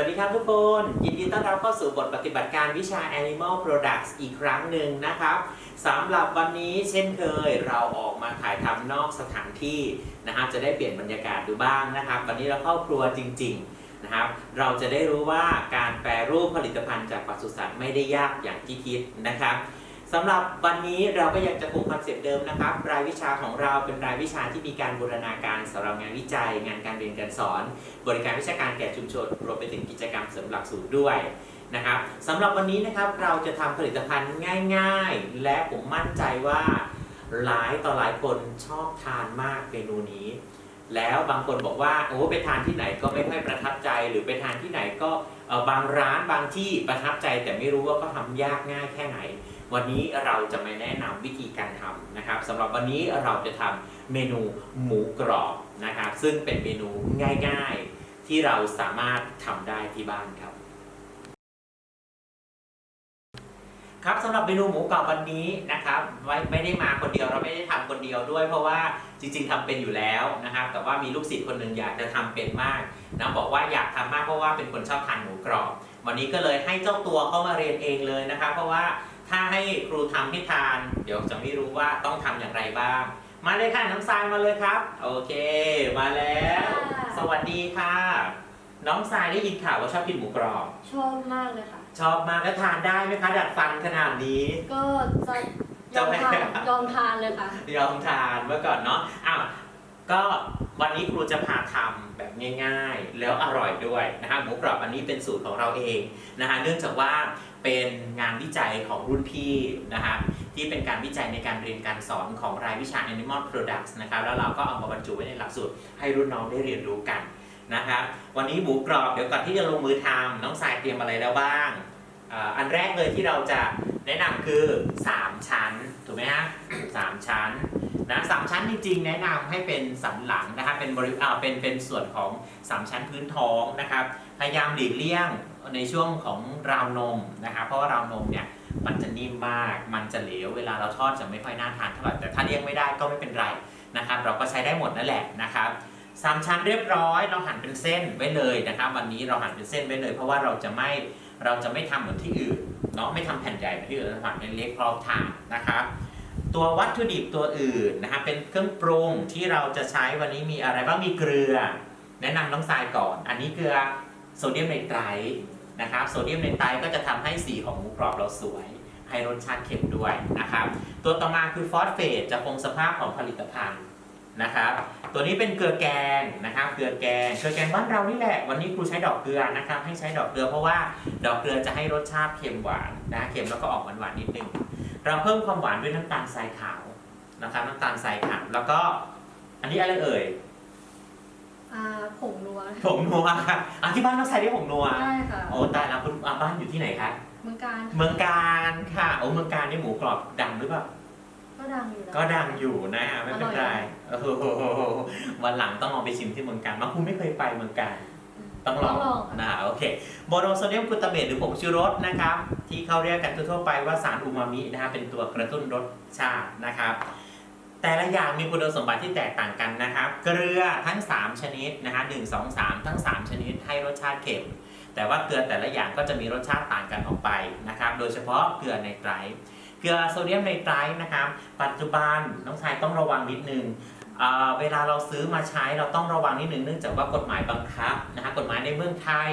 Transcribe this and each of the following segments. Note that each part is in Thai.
วัสดีครับทุกคน ยินดีต้อนรับเข้าสู่บทปฏิบัติการวิชา Animal Products อีกครั้งหนึ่งนะครับสำหรับวันนี้เช่นเคยเราออกมาถ่ายทำนอกสถานที่นะครับจะได้เปลี่ยนบรรยากาศดูบ้างนะครับ วันนี้เราเข้าครัวจริงๆนะครับ เราจะได้รู้ว่าการแปรรูปผลิตภัณฑ์จากปศุสัตว์ไม่ได้ยากอย่างที่คิดนะครับ สำหรับวันนี้เราก็ยังจะคงคอนเซปต์เดิมนะครับ รายวิชาของเราเป็นรายวิชาที่มีการบูรณาการสำหรับงานวิจัย งานการเรียนการสอน บริการวิชาการแก่ชุมชน รวมไปถึงกิจกรรมเสริมหลักสูตรด้วยนะครับสำหรับวันนี้นะครับเราจะทำผลิตภัณฑ์ง่าย ๆ และผมมั่นใจว่าหลายต่อหลายคนชอบทานมากเมนูนี้ แล้วบางคนบอกว่าโอ้ไปทานที่ไหนก็ไม่ค่อยประทับใจหรือไปทานที่ไหนก็บางร้านบางที่ประทับใจแต่ไม่รู้ว่าก็ทำยากง่ายแค่ไหน วันนี้เราจะมาแนะนำวิธีการทำนะครับสำหรับวันนี้เราจะทำเมนูหมูกรอบนะครับ ซึ่งเป็นเมนูง่ายๆ ที่เราสามารถทำได้ที่บ้านครับ ครับสำหรับเมนูหมูกรอบวันนี้นะครับไม่ไม่ได้มาคนเดียวเราไม่ได้ทำคนเดียวด้วย เพราะว่าจริง ๆทำเป็นอยู่แล้วนะครับ แต่ว่ามีลูกศิษย์คนหนึ่งอยากจะทำเป็นมากนะบอกว่าอยากทำมากเพราะว่าเป็นคนชอบทานหมูกรอบ วันนี้ก็เลยให้เจ้าตัวเข้ามาเรียนเองเลยนะครับ เพราะว่า ถ้าให้ครูทำให้ทาน เดี๋ยวจะไม่รู้ว่าต้องทำอย่างไรบ้าง มาเลยค่ะน้องทรายมาเลยครับ โอเค มาแล้วค่ะสวัสดีค่ะ น้องทรายได้ยินข่าวว่าชอบกินหมูกรอบชอบมากเลยค่ะ ชอบมากแล้วทานได้ไหมคะ ดัดฟันขนาดนี้ ก็จะยจะอมไม่ทานยอมทานเลยค่ะยอมทานเมื่อก่อนเนาะอ้าวก็วันนี้ครูจะพาทำแบบง่าย ๆ แล้วอร่อยด้วยนะฮะหมูกรอบอันนี้เป็นสูตรของเราเองนะฮะเนื่องจากว่า เป็นงานวิจัยของรุ่นพี่นะฮะที่เป็นการวิจัยในการเรียนการสอนของรายวิชา Animal Products นะครับแล้วเราก็เอามาบรรจุไว้ในหลักสูตรให้รุ่นน้องได้เรียนรู้กันนะครับวันนี้หมูกรอบเดี๋ยวก่อนที่จะลงมือทำน้องสายเตรียมอะไรแล้วบ้างอ,อันแรกเลยที่เราจะแนะนำคือ 3 ชั้นถูกไหมฮะสามชั้นนะสามชั้นจริงๆ แนะนำให้เป็นสันหลังนะครับเป็นบริอ่าเป็นเป็นส่วนของสามชั้นพื้นท้องนะครับพยายามหลีกเลี่ยง ในช่วงของราวนมนะครับเพราะว่าราวนมเนี่ยมันจะนิ่มมาก มันจะเหลว เวลาเราทอดจะไม่ค่อยน่าทานเท่าไหร่ แต่ถ้าเลี่ยงไม่ได้ก็ไม่เป็นไรนะครับ เราก็ใช้ได้หมดนั่นแหละนะครับสามชั้นเรียบร้อย เราหั่นเป็นเส้นไว้เลยนะครับ วันนี้เราหั่นเป็นเส้นไว้เลย เพราะว่าเราจะไม่เราจะไม่ทำเหมือนที่อื่นเนาะไม่ทำแผ่นใหญ่เหมือนที่อื่นเราหั่นเป็นเล็กพร้อมทานนะครับ ตัววัตถุดิบตัวอื่นนะครับเป็นเครื่องปรุงที่เราจะใช้วันนี้มีอะไรบ้างมีเกลือ แนะนำน้องทรายก่อน อันนี้เกลือโซเดียมไนไตรท์ นะครับโซเดียมไนไตรท์ก็จะทำให้สีของหมูกรอบเราสวย ให้รสชาติเค็มด้วยนะครับ ตัวต่อมาคือฟอสเฟตจะคงสภาพของผลิตภัณฑ์นะครับ ตัวนี้เป็นเกลือแกงนะครับ เกลือแกง เกลือแกงบ้านเรานี่แหละ วันนี้ครูใช้ดอกเกลือนะครับ ให้ใช้ดอกเกลือเพราะว่าดอกเกลือจะให้รสชาติเค็มหวานนะเค็มแล้วก็ออกหวานๆนิดนึง เราเพิ่มความหวานด้วยน้ำตาลทรายขาวนะครับ น้ำตาลทรายขาวแล้วก็อันนี้อะไรเอ่ย อ่าผงนัวผงนัวครับอะที่บ้านน้องใส่ได้ผงนัวได้ค่ะโอ้ตายแล้วคุณอะบ้านอยู่ที่ไหนคะเมืองการเมืองการค่ะโอ้เมืองการนี่หมูกรอบดังหรือเปล่าก็ดังอยู่นะ ก็ดังอยู่นะฮะไม่เป็นไรอร่อย โอ้โหวันหลังต้องลองไปชิมที่เมืองการมาคุณไม่เคยไปเมืองการต้องลองต้องลองค่ะนะโอเคโมโนโซเดียมกลูตาเมตหรือผงชูรสนะครับ ที่เขาเรียกกันทั่วๆไปว่าสารอูมามินะฮะเป็นตัวกระตุ้นรสชาตินะครับ แต่ละอย่างมีคุณสมบัติที่แตกต่างกันนะครับ เกลือทั้ง 3 ชนิดนะฮะหนึ่งสองสามทั้ง 3 ชนิดให้รสชาติเค็ม แต่ว่าเกลือแต่ละอย่างก็จะมีรสชาติต่างกันออกไปนะครับ โดยเฉพาะเกลือไนไตรท์เกลือโซเดียมไนไตรท์นะครับ ปัจจุบันน้องชายต้องระวังนิดนึงเอ่อเวลาเราซื้อมาใช้เราต้องระวังนิดนึงเนื่องจากว่ากฎหมายบังคับนะฮะกฎหมายในเมืองไทย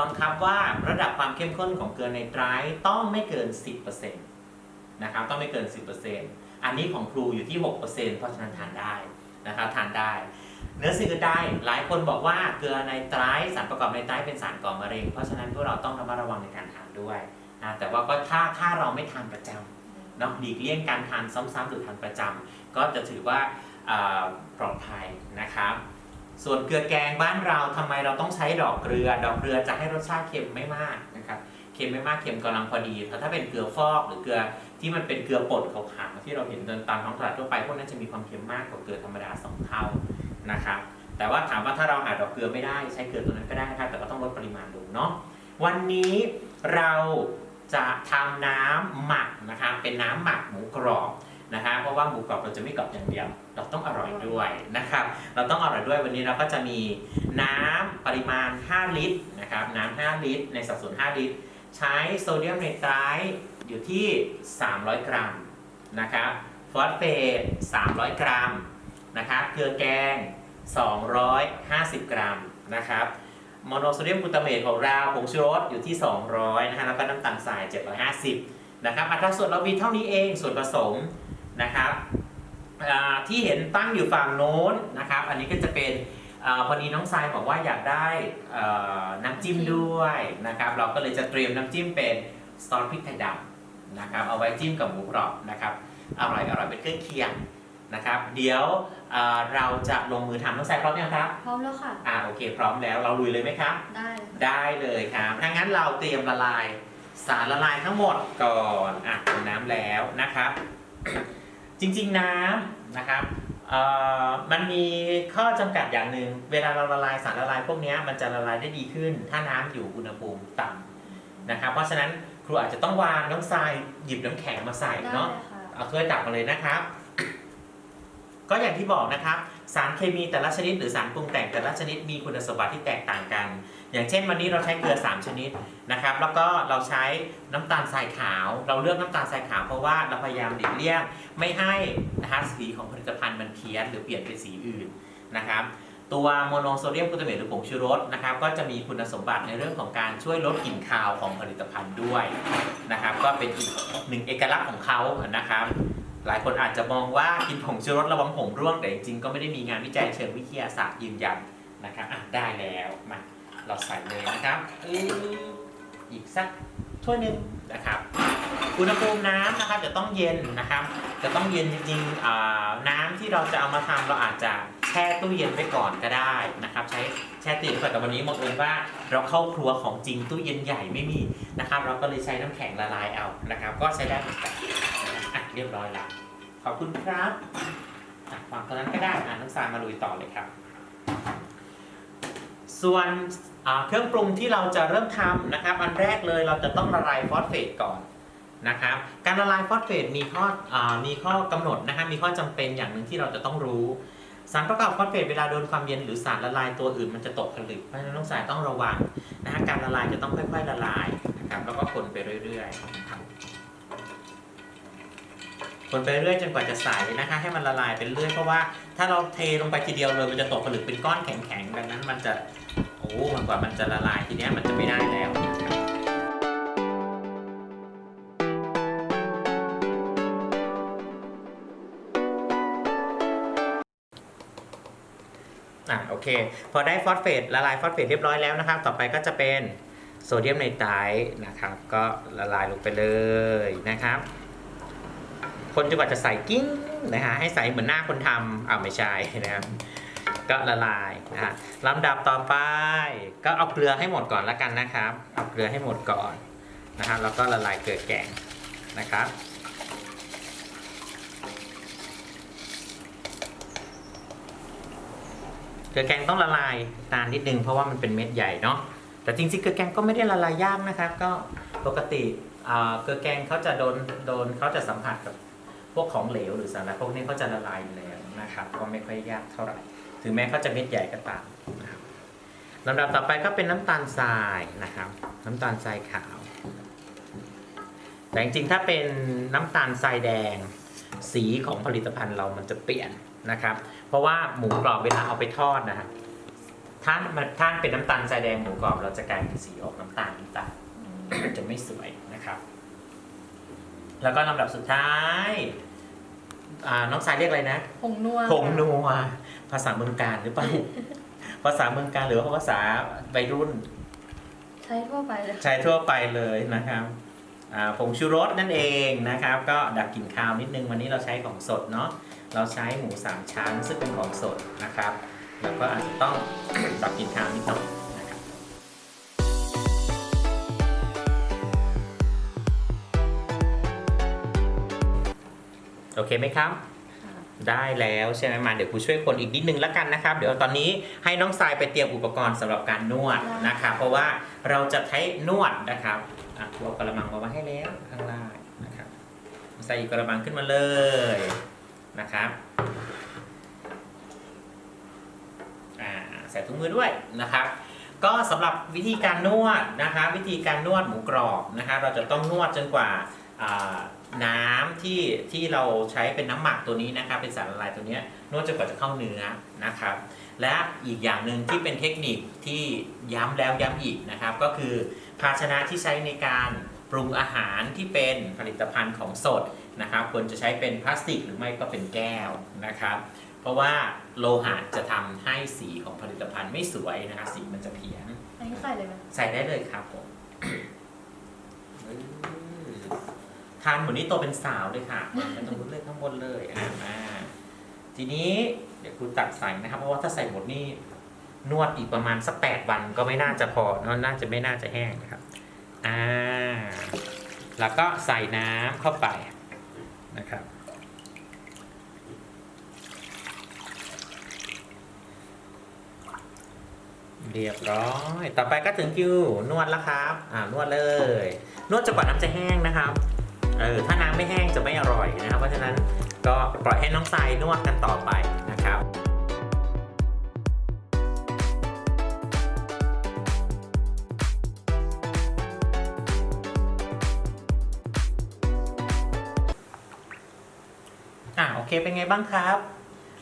บังคับว่าระดับความเข้มข้นของเกลือไนไตรท์ต้องไม่เกิน 10%นะครับต้องไม่เกิน 10% อันนี้ของครูอยู่ที่ 6%เพราะฉะนั้นทานได้นะครับทานได้ เนื้อสิ่งอื่นใดหลายคนบอกว่าเกลือไนไตรท์สารประกอบไนไตรท์เป็นสารก่อมะเร็ง เพราะฉะนั้นพวกเราต้องระมัดระวังในการทานด้วยนะแต่ว่าก็ถ้าถ้าเราไม่ทานประจำเนาะหลีกเลี่ยงการทานซ้ำๆหรือทานประจำก็จะถือว่าปลอดภัยนะครับ ส่วนเกลือแกงบ้านเราทำไมเราต้องใช้ดอกเกลือ ดอกเกลือจะให้รสชาติเค็มไม่มาก เค็มไม่มากเค็มกำลังพอดีแต่ถ้าเป็นเกลือฟอกหรือเกลือที่มันเป็นเกลือป่นขาวๆที่เราเห็นตามท้องตลาดทั่วไปพวกนั้นจะมีความเค็มมากกว่าเกลือธรรมดาสองเท่านะครับแต่ว่าถามว่าถ้าเราหาดอกเกลือไม่ได้ใช้เกลือตัวนั้นก็ได้นะครับแต่ก็ต้องลดปริมาณลงเนาะวันนี้เราจะทำน้ำหมักนะครับเป็นน้ำหมักหมูกรอบนะคะเพราะว่าหมูกรอบเราจะไม่กรอบอย่างเดียว เราต้องอร่อยด้วยนะครับเราต้องอร่อยด้วยวันนี้เราก็จะมีน้ำปริมาณ 5 ลิตรนะครับน้ำ5ลิตร ในสัดส่วน 5 ลิตร ใช้โซเดียมไนไตรท์อยู่ที่ 300 กรัมนะครับฟอสเฟต300 กรัมนะครับเกลือแกง 250 กรัมนะครับโมโนโซเดียมกลูตาเมตของเราผงชูรสอยู่ที่ 200นะฮะแล้วก็น้ำตาลทราย 750นะครับอัตราส่วนเรามีเท่านี้เองส่วนผสมนะครับที่เห็นตั้งอยู่ฝั่งโน้นนะครับ อันนี้ก็จะเป็น อาพอดีน้องทรายบอกว่าอยากได้เอ่อน้ำจิ้มด้วยนะครับ เราก็เลยจะเตรียมน้ำจิ้มเป็นซอสพริกไทยดำนะครับ เอาไว้จิ้มกับหมูกรอบนะครับอร่อยอร่อยเป็นเครื่องเคียงนะครับ เดี๋ยวเอ่อเราจะลงมือทำน้องทรายพร้อมยังครับพร้อมแล้วค่ะ อ่าโอเค พร้อมแล้วเราลุยเลยไหมครับ ได้เลยค่ะได้เลยครับ ถ้างั้นเราเตรียมละลายสารละลายทั้งหมดก่อน อะเป็นน้ำแล้วนะครับ จริงๆน้ำนะครับเอ่อ มันมีข้อจำกัดอย่างหนึ่งเวลาเราละลายสารละลายพวกเนี้ยมันจะละลายได้ดีขึ้น ถ้าน้ำอยู่อุณหภูมิต่ำนะครับ เพราะฉะนั้นครูอาจจะต้องวางน้ำทรายหยิบน้ำแข็งมาใส่ได้เนาะเลยค่ะเอาถ้วยตักมาเลยนะครับ ก็อย่างที่บอกนะครับ สารเคมีแต่ละชนิด หรือสารปรุงแต่งแต่ละชนิดมีคุณสมบัติที่แตกต่างกัน อย่างเช่นวันนี้เราใช้เกลือ 3 ชนิดนะครับ แล้วก็เราใช้น้ำตาลทรายขาว เราเลือกน้ำตาลทรายขาวเพราะว่าเราพยายามหลีกเลี่ยงไม่ให้นะคะสีของผลิตภัณฑ์มันเพี้ยนหรือเปลี่ยนเป็นสีอื่นนะครับ ตัวโมโนโซเดียมกลูตาเมตหรือผงชูรสนะครับ ก็จะมีคุณสมบัติในเรื่องของการช่วยลดกลิ่นคาวของผลิตภัณฑ์ด้วยนะครับ ก็เป็นอีกหนึ่งเอกลักษณ์ของเขานะครับหลายคนอาจจะมองว่ากินผงชูรสระวังผมร่วงแต่จริงๆก็ไม่ได้มีงานวิจัยเชิงวิทยาศาสตร์ยืนยันนะครับได้แล้วมา เราใส่เลยนะครับอืออีกสักถ้วยหนึ่งนะครับอุณหภูมิน้ำนะครับจะต้องเย็นนะครับ จะต้องเย็นจริงๆอ่าน้ำที่เราจะเอามาทำเราอาจจะแช่ตู้เย็นไว้ก่อนก็ได้นะครับ ใช้แช่ตู้เย็นไว้ก่อนแต่วันนี้มองเองว่าเราเข้าครัวของจริงตู้เย็นใหญ่ไม่มีนะครับ เราก็เลยใช้น้ำแข็งละลายเอานะครับ ก็ใช้ได้เหมือนกันอะเรียบร้อยแล้วขอบคุณครับวางตรงนั้นก็ได้อะน้ำซานมาลุยต่อเลยครับ ส่วนเครื่องปรุงที่เราจะเริ่มทำนะครับ อันแรกเลยเราจะต้องละลายฟอสเฟตก่อนนะครับ การละลายฟอสเฟตมีข้ออมีข้อกำหนดนะครับมีข้อจำเป็นอย่างหนึ่งที่เราจะต้องรู้ สารประกอบฟอสเฟตเวลาโดนความเย็นหรือสารละลายตัวอื่นมันจะตกผลึกเพราะฉะนั้นน้องสายต้องระวังนะฮะการละลายจะต้องค่อยๆละลายนะครับแล้วก็คนไปเรื่อยๆนะครับ คนไปเรื่อยจนกว่าจะใสนะคะ ให้มันละลายเป็นเรื่อยเพราะว่าถ้าเราเทลงไปทีเดียวเลยมันจะตกผลึกเป็นก้อนแข็งๆดังนั้นมันจะโอ้มันกว่ามันจะละลายทีเนี้ยมันจะไม่ได้แล้วอะโอเค พอได้ฟอสเฟตละลายฟอสเฟตเรียบร้อยแล้วนะครับ ต่อไปก็จะเป็นโซเดียมไนไตรท์นะครับ ก็ละลายลงไปเลยนะครับ คนจนกว่าจะใส่กิ้งนะฮะให้ใส่เหมือนหน้าคนทำอ่าไม่ใช่นะครับก็ละลายนะฮะลำดับต่อไปก็เอาเกลือให้หมดก่อนแล้วกันนะครับ เอาเกลือให้หมดก่อนนะครับแล้วก็ละลายเกลือแกงนะครับเกลือแกงต้องละลายนานนิดนึงเพราะว่ามันเป็นเม็ดใหญ่เนาะแต่จริงๆเกลือแกงก็ไม่ได้ละลายยากนะครับ ก็ปกติอ่าเกลือแกงเขาจะโดนโดนเขาจะสัมผัสกับ พวกของเหลวหรือสารพวกนี้เขาจะละลายอยู่แล้วนะครับก็ไม่ค่อยยากเท่าไหร่ ถึงแม้เขาจะเม็ดใหญ่ก็ตามนะครับลำดับต่อไปก็เป็นน้ำตาลทรายนะครับ น้ำตาลทรายขาว แต่จริงๆถ้าเป็นน้ำตาลทรายแดงสีของผลิตภัณฑ์เรามันจะเปลี่ยนนะครับ เพราะว่าหมูกรอบเวลาเอาไปทอดนะฮะถ้ามันถ้าเป็นน้ำตาลทรายแดงหมูกรอบเราจะกลายเป็นสีออกน้ำตาลน้ำตาลจะไม่สวยนะครับ แล้วก็ลำดับสุดท้าย อ่าน้องสายเรียกอะไรนะผงนัวผงนัวภาษาเมืองการหรือเปล่า ภาษาเมืองการหรือว่าภาษาวัยรุ่น ใช้ทั่วไปเลยใช้ทั่วไปเลยนะครับอ่าผงชูรสนั่นเองนะครับ ก็ดับกลิ่นคาวนิดนึงวันนี้เราใช้ของสดเนาะเราใช้หมูสามชั้นซึ่งเป็นของสดนะครับ แล้วก็อาจจะต้อง ดับกลิ่นคาวนิดหน่อย โอเคไหมครับค่ะได้แล้วใช่ไหมมาเดี๋ยวครูช่วยคนอีกนิดนึงแล้วกันนะครับ เดี๋ยวตอนนี้ให้น้องทรายไปเตรียมอุปกรณ์สำหรับการนวดนะครับเพราะว่าเราจะใช้นวดนะครับอะครูเอากระมังมาไว้ให้แล้วข้างล่างนะครับใส่อีกกระมังขึ้นมาเลยนะครับอ่าใส่ถุงมือด้วยนะครับก็สำหรับวิธีการนวดนะคะ วิธีการนวดหมูกรอบนะคะ เราจะต้องนวดจนกว่า อ่าน้ำที่ที่เราใช้เป็นน้ำหมักตัวนี้นะครับ เป็นสารละลายตัวเนี้ยนวดจนกว่าจะเข้าเนื้อนะครับ และอีกอย่างหนึ่งที่เป็นเทคนิคที่ย้ำแล้วย้ำอีกนะครับ ก็คือภาชนะที่ใช้ในการปรุงอาหารที่เป็นผลิตภัณฑ์ของสดนะครับ ควรจะใช้เป็นพลาสติกหรือไม่ก็เป็นแก้วนะครับ เพราะว่าโลหะจะทำให้สีของผลิตภัณฑ์ไม่สวยนะครับสีมันจะเพี้ยนอันนี้ใส่เลยไหมใส่ได้เลยครับผม ทานเหมือนนี้โตเป็นสาวเลยค่ะไม่ต้องรุดเลยข้างบนเลยอะมาทีนี้เดี๋ยวคุณตักใส่นะครับ เพราะว่าถ้าใส่หมดนี่นวดอีกประมาณสักแปดวันก็ไม่น่าจะพอเนอะน่าจะไม่น่าจะแห้งนะครับอ่าแล้วก็ใส่น้ำเข้าไปนะครับ เรียบร้อย ต่อไปก็ถึงคิวนวดแล้วครับ อ่านวดเลย นวดจนกว่าน้ำจะแห้งนะครับ เออถ้าน้ำไม่แห้งจะไม่อร่อยนะครับ เพราะฉะนั้นก็ปล่อยให้น้องทรายนวดกันต่อไปนะครับอะโอเคเป็นไงบ้างครับ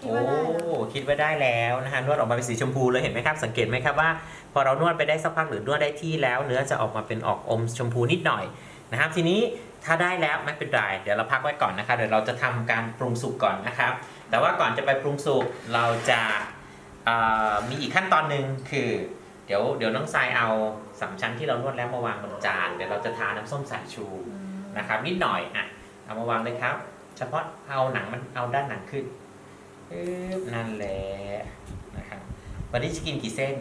คิดว่าได้แล้วโอ้คิดว่าได้แล้วนะคะนวดออกมาเป็นสีชมพูเลยเห็นไหมครับ สังเกตไหมครับว่า พอเรานวดไปได้สักพักหรือ นวดได้ที่แล้ว เนื้อจะออกมาเป็นออกอมชมพูนิดหน่อยนะครับ ทีนี้ ถ้าได้แล้วไม่เป็นไรเดี๋ยวเราพักไว้ก่อนนะครับเดี๋ยวเราจะทำการปรุงสุกก่อนนะครับ แต่ว่าก่อนจะไปปรุงสุกเราจะมีอีกขั้นตอนหนึ่งคือ เดี๋ยวเดี๋ยวน้องทรายเอาสามชั้นที่เรานวดแล้วมาวางบนจานเดี๋ยวเราจะทาน้ำส้มสายชูนะครับ นิดหน่อยอะเอามาวางเลยครับ เฉพาะเอาหนังมันเอาด้านหนังขึ้นนั่นแหละนะครับวันนี้จะกินกี่เส้น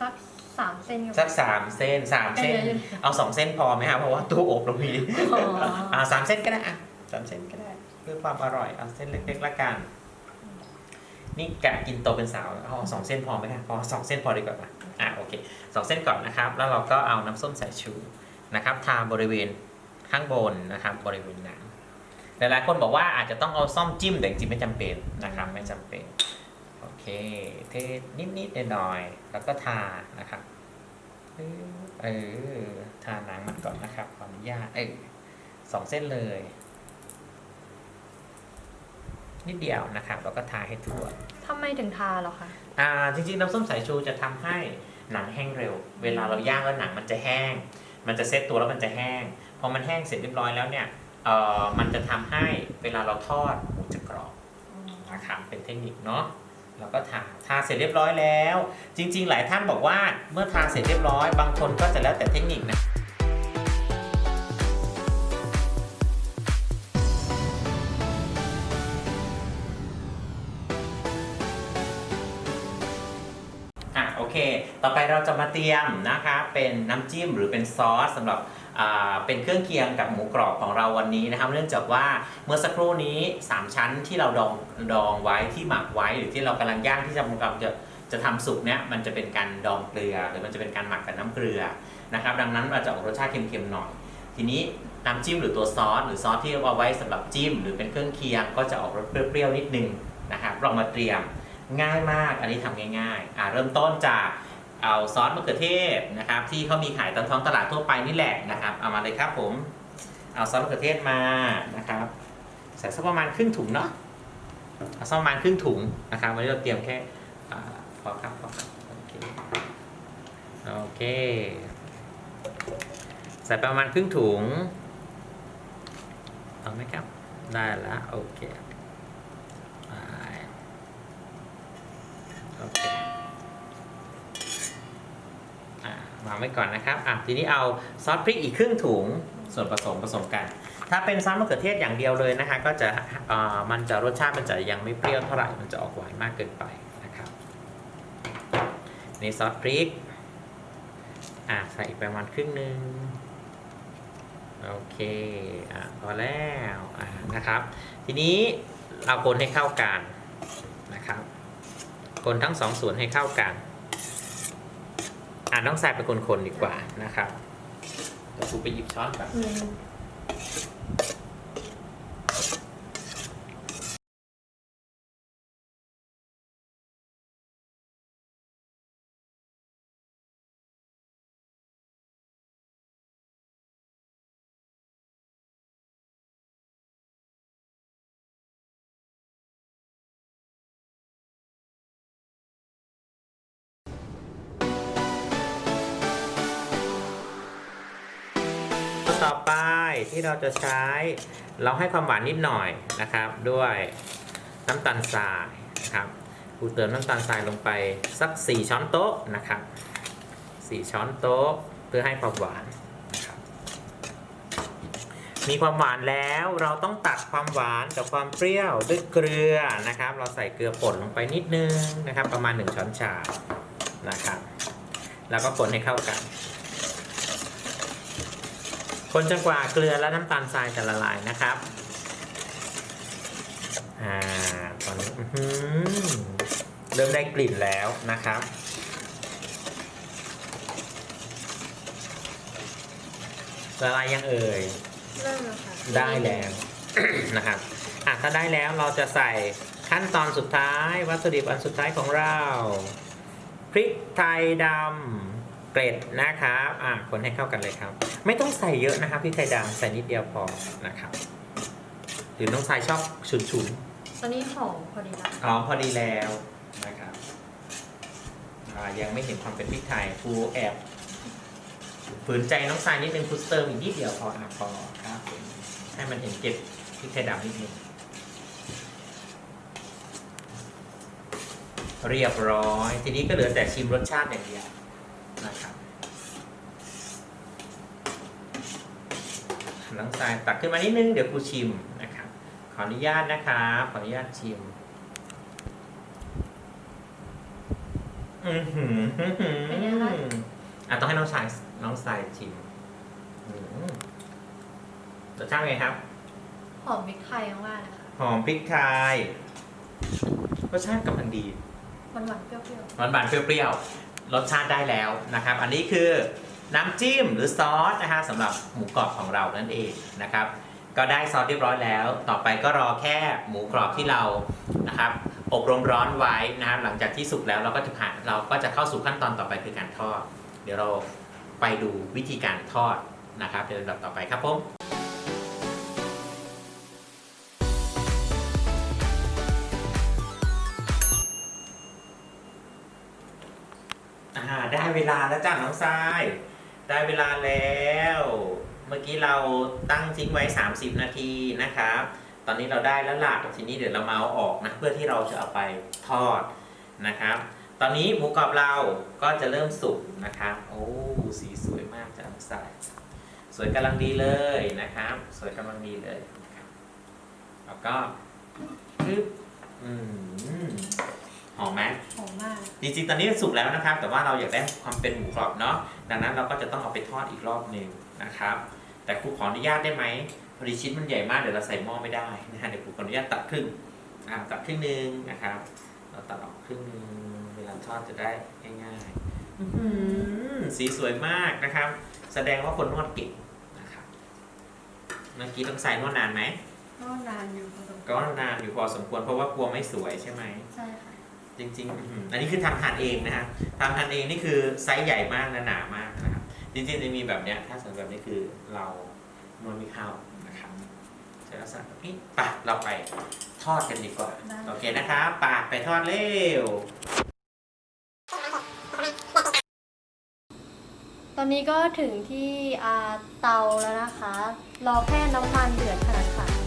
สัก สามเส้นก็สักสามเส้นสามเส้นใกล้เลยเอาสองเส้นพอไหมครับเพราะว่าตู้อบเรามีอ๋ออ่าสามเส้นก็ได้อะสามเส้นก็ได้ เพื่อความอร่อยเอาเส้นเล็กๆละกัน นี่กะกินโตเป็นสาวเอาสองเส้นพอไหมครับพอสองเส้นพอดีกว่าป่ะอะโอเคสองเส้นก่อนนะครับ แล้วเราก็เอาน้ำส้มสายชูนะครับ ทาบริเวณข้างบนนะครับ บริเวณหนังหลายๆคนบอกว่าอาจจะต้องเอาซ่อมจิ้มแต่จริงๆไม่จำเป็นนะครับ ไม่จำเป็นโอ เคเทนิดๆหน่อยๆแล้วก็ทานะครับเออทาหนังมันก่อนนะครับขออนุญาตเออสองเส้นเลย นิดเดียวนะครับแล้วก็ทาให้ทั่วทำไมถึงทาเหรอคะอ่าจริงๆน้ำส้มสายชูจะทำให้หนังแห้งเร็ว เวลาเราย่างแล้วหนังมันจะแห้ง มันจะเซตตัวแล้วมันจะแห้งพอมันแห้งเสร็จเรียบร้อยแล้วเนี่ยเอ่อมันจะทำให้เวลาเราทอดหมูจะกรอบนะครับเป็นเทคนิคเนาะ เราก็ทาทาเสร็จเรียบร้อยแล้ว จริง ๆ หลายท่านบอกว่าเมื่อทาเสร็จเรียบร้อย บางคนก็จะแล้วแต่เทคนิคนะอะโอเค ต่อไปเราจะมาเตรียมนะคะ เป็นน้ำจิ้มหรือเป็นซอสสำหรับ เป็นเครื่องเคียงกับหมูกรอบของเราวันนี้นะครับ เนื่องจากว่าเมื่อสักครู่นี้ 3 ชั้นที่เราดองดองไว้ที่หมักไว้หรือที่เรากำลังย่างที่จะกำลังจะจะทำสุกเนี่ยมันจะเป็นการดองเกลือ หรือมันจะเป็นการหมักกับน้ำเกลือนะครับ ดังนั้นมันจะออกรสชาติเค็มๆหน่อยทีนี้น้ำจิ้มหรือตัวซอสหรือซอสที่เอาไว้สำหรับจิ้ม หรือเป็นเครื่องเคียงก็จะออกรสเปรี้ยวๆนิดนึงนะครับเรามาเตรียมง่ายมากอันนี้ทำง่ายๆอ่าเริ่มต้นจาก เอาซอสมะเขือเทศนะครับ ที่เขามีขายตามท้องตลาดทั่วไปนี่แหละนะครับ เอามาเลยครับผม เอาซอสมะเขือเทศมานะครับใส่สักประมาณครึ่งถุงเนาะเอาสักประมาณครึ่งถุงนะครับวันนี้เราเตรียมแค่อพอครับพอครับโอเคโอเค ใส่ประมาณครึ่งถุงเอาไหมครับ ได้แล้วโอเคไป โอเคอ่าวาง ไว้ก่อนนะครับอะทีนี้เอาซอสพริกอีกครึ่งถุงส่วนผสมผสมกัน ถ้าเป็นซอสมะเขือเทศอย่างเดียวเลยนะคะก็จะเอ่อมันจะรสชาติมันจะยังไม่เปรี้ยวเท่าไหร่ มันจะออกหวานมากเกินไปนะครับนี่ซอสพริกอะใส่อีกประมาณครึ่งหนึ่งโอเคอะพอแล้วอะนะครับ ทีนี้เราคนให้เข้ากันนะครับ คนทั้งสองส่วนให้เข้ากัน อ่าน้องสายเป็นคนคนดีกว่านะครับเดี๋ยวครูไปหยิบช้อนก่อนอืม ที่เราจะใช้ เราให้ความหวานนิดหน่อยนะครับ ด้วยน้ำตาลทรายนะครับครูเติมน้ำตาลทรายลงไปสัก 4 ช้อนโต๊ะนะครับ4ช้อนโต๊ะเพื่อให้ความหวานมีความหวานแล้วเราต้องตัดความหวานกับความเปรี้ยวด้วยเกลือนะครับ เราใส่เกลือป่นลงไปนิดนึงนะครับ ประมาณ 1 ช้อนชานะครับ แล้วก็คนให้เข้ากัน คนจนกว่าเกลือและน้ำตาลทรายจะละลายนะครับ อ่า ตอนนี้อื้อหือเริ่มได้กลิ่นแล้วนะครับ ละลายยังเอ่ย เริ่มแล้วค่ะได้แล้วนะครับ อะถ้าได้แล้วเราจะใส่ขั้นตอนสุดท้ายวัตถุดิบอันสุดท้ายของเรา พริกไทยดำ เกล็ดนะครับอะคนให้เข้ากันเลยครับ ไม่ต้องใส่เยอะนะครับพริกไทยดำใส่นิดเดียวพอนะครับหรือน้องชายชอบฉุนตอนนี้หอมพอดีละๆอ๋อพอดีแล้วนะครับอ่ายังไม่เห็นความเป็นพริกไทยครูแอบฝืนใจน้องชายนิดนึงครูเติมอีกนิดเดียวพออะพอครับผมให้มันเห็นเก็บพริกไทยดำนิดนึงเรียบร้อย ทีนี้ก็เหลือแต่ชิมรสชาติอย่างเดียว นะครับน้องทรายตักขึ้นมานิดนึงเดี๋ยวครูชิมนะครับ ขออนุญาตนะครับขออนุญาตชิมอือหือหือหืออะต้องให้น้องชายน้องทรายชิมอืมรสชาติเป็นไงครับ หอมพริกไทยมากๆนะคะหอมพริกไทยรสชาติกำลังดีหวานๆเปรี้ยวหวานหวานๆเปรี้ยวๆ รสชาติได้แล้วนะครับ อันนี้คือน้ำจิ้มหรือซอสนะฮะสำหรับหมูกรอบของเรานั่นเองนะครับ ก็ได้ซอสเรียบร้อยแล้ว ต่อไปก็รอแค่หมูกรอบที่เรานะครับอบรมร้อนไว้นะครับหลังจากที่สุกแล้วเราก็จะผ่านเราก็จะเข้าสู่ขั้นตอนต่อไปคือการทอด เดี๋ยวเราไปดูวิธีการทอดนะครับในลำดับต่อไปครับผม อ่าได้เวลาแล้วจ้าน้องทราย ได้เวลาแล้ว เมื่อกี้เราตั้งทิ้งไว้ 30 นาทีนะครับ ตอนนี้เราได้แล้วล่ะทีนี้เดี๋ยวเรามาเอาออกนะเพื่อที่เราจะเอาไปทอดนะครับ ตอนนี้หมูกรอบเราก็จะเริ่มสุกนะครับ โอ้สีสวยมากจ้ะน้องทราย สวยกำลังดีเลยนะครับ สวยกำลังดีเลยแล้วก็ปึ๊บอืม หอมไหมๆหอมมาก จริงๆ ตอนนี้สุกแล้วนะครับ แต่ว่าเราอยากได้ความเป็นหมูกรอบเนาะ ดังนั้นเราก็จะต้องเอาไปทอดอีกรอบหนึ่งนะครับ แต่ครูขออนุญาตได้ไหมพอดีชิ้นมันใหญ่มากเดี๋ยวเราใส่หม้อไม่ได้นะฮะ เดี๋ยวครูขออนุญาตตัดครึ่งอ่าตัดครึ่งหนึ่งนะครับ เราตัดออกครึ่งหนึ่งเวลาทอดจะได้ง่ายๆอื้อหือสีสวยมากนะครับ แสดงว่าคนนวดเก่งนะครับ เมื่อกี้ต้องใส่นวดนานไหมก็นานอยู่พอสมควรก็นานอยู่พอสมควรเพราะว่ากลัวไม่สวยใช่ไหมใช่ค่ะ จริงๆอื้อหืออันนี้คือทำทานเองนะฮะทำทานเองนี่คือไซส์ใหญ่มากและหนามากนะครับ จริงๆจะมีแบบเนี้ยถ้าสำหรับแบบนี้คือเรานวดไม่เข้านะครับใช้ลักษณะแบบนี้ไปะเราไปทอดกันดีกว่าได้โอเคนะครับปาดไปทอดเร็ว ตอนนี้ก็ถึงที่อ่าเตาแล้วนะคะ รอแค่น้ำมันเดือดเท่านั้นค่ะ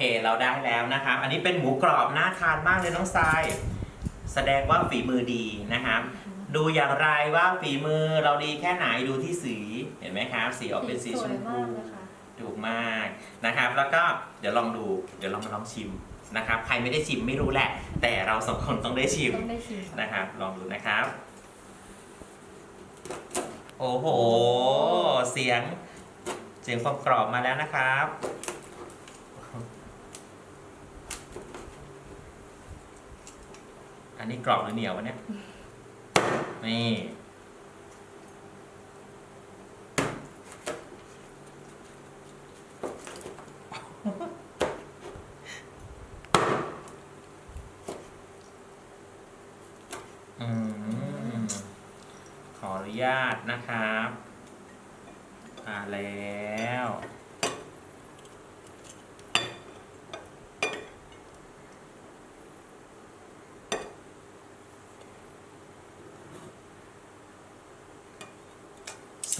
เคเราได้แล้วนะครับ อันนี้เป็นหมูกรอบน่าทานมากเลยน้องทราย แสดงว่าฝีมือดีนะครับ ดูอย่างไรว่าฝีมือเราดีแค่ไหนดูที่สีเห็นไหมครับ สีออกเป็นสีชมสวยพูมากนะคะถูกมากนะครับ แล้วก็เดี๋ยวลองดู เดี๋ยวลองมาลองชิมนะครับ ใครไม่ได้ชิมไม่รู้แหละ แต่เราสองคนต้องได้ชิมต้องได้ชิมนะครับ ลองดูนะครับ โอ้โห เสียง เสียงความกรอบมาแล้วนะครับ อันนี้กรอบหรือเหนียววะเนี่ย นี่ อืม ขออนุญาตนะครับ มาแล้ว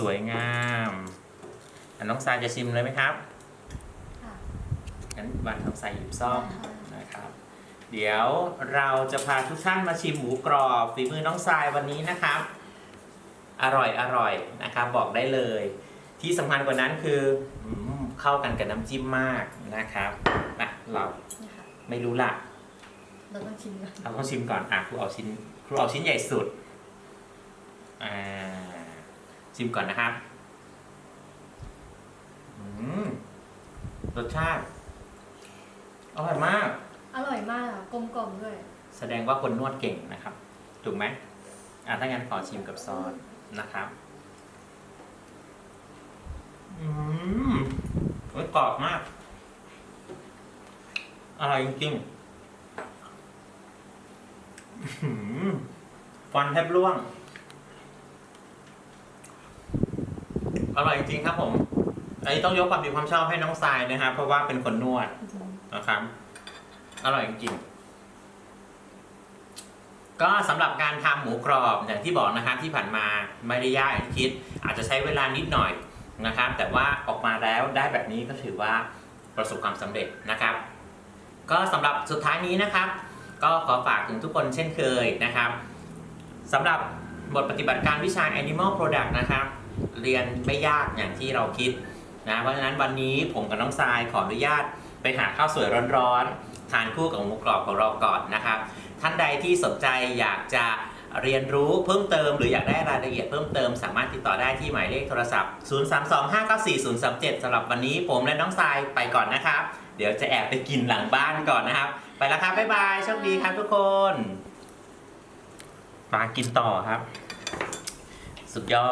สวยงามอันน้องทรายจะชิมเลยไหมครับค่ะงั้นวันน้องทรายหยิบซ่อมได้ค่ะนะครับ เดี๋ยวเราจะพาทุกท่านมาชิมหมูกรอบฝีมือน้องทรายวันนี้นะครับ อร่อยอร่อยนะครับบอกได้เลย ที่สำคัญกว่านั้นคืออืมเข้ากันกับน้ำจิ้มมากนะครับอะเรานี่ค่ะไม่รู้ละเราต้องชิมก่อนเราต้องชิมก่อนอะครูเอาชิ้นครูเอาชิ้นใหญ่สุดอ่า ชิมก่อนนะครับอืมรสชาติ อร่อยมาก อร่อยมากอะกลมกล่อมด้วย แสดงว่าคนนวดเก่งนะครับ ถูกไหมอะถ้างั้นขอชิมกับซอสนะครับ อืมโอ้ยกรอบมาก อร่อยจริงๆอื้อหือฟันแทบร่วง อร่อยจริงๆครับผม อันนี้ต้องยกความดีความชอบให้น้องทรายนะครับเพราะว่าเป็นคนนวดนะครับ อร่อยจริงๆก็สำหรับการทำหมูกรอบอย่างที่บอกนะครับที่ผ่านมาไม่ได้ยากอย่างที่คิด อาจจะใช้เวลานิดหน่อยนะครับ แต่ว่าออกมาแล้วได้แบบนี้ก็ถือว่าประสบความสำเร็จนะครับ ก็สำหรับสุดท้ายนี้นะครับ ก็ขอฝากถึงทุกคนเช่นเคยนะครับสำหรับบทปฏิบัติการวิชา Animal Product นะครับ เรียนไม่ยากอย่างที่เราคิดนะเพราะฉะนั้นวันนี้ผมกับน้องทรายขออนุญาตไปหาข้าวสวยร้อนๆ ทานคู่กับหมูกรอบของเราก่อนนะครับ ท่านใดที่สนใจอยากจะเรียนรู้เพิ่มเติม หรืออยากได้รายละเอียดเพิ่มเติม สามารถติดต่อได้ที่หมายเลขโทรศัพท์ 032594037สำหรับวันนี้ผมและน้องทรายไปก่อนนะครับ เดี๋ยวจะแอบไปกินหลังบ้านก่อนนะครับ ไปแล้วครับบ๊ายบายโชคดีครับทุกคนมากินต่อครับ สุดยอด